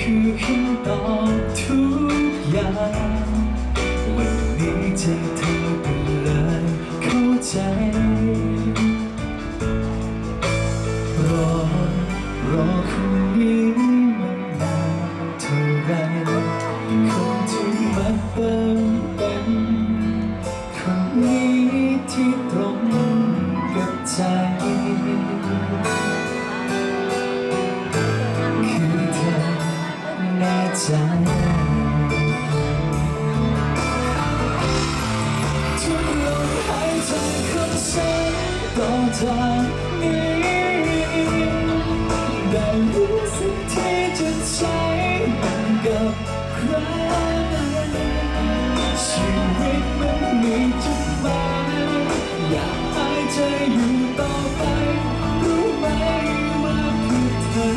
คือคำตอบทุกอย่างวันนี้จเธอเป็นเลยเข้าใจ รอ รอคนนี้มันนานเท่าไรคนที่มาเติมเต็มคนนี้ที่ตรงกับใจ ฉันต่อจากนี้ได้รู้สึกที่จะใช้มันกับใครชีวิตมันมีจุดหมายอยากใหายใจอยู่ต่อไป รู้ไหมว่าเพื่อเธอ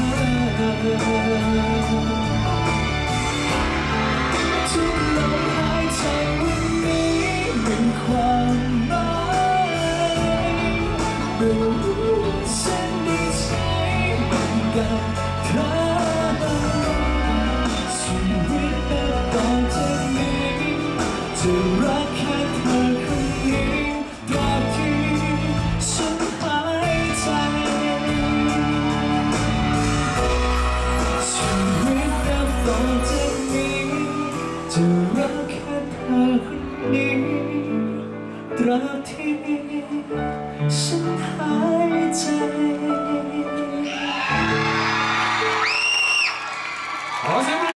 จากนี้จะรักแค่เธอคนนี้ตราบที่ฉันหายใจ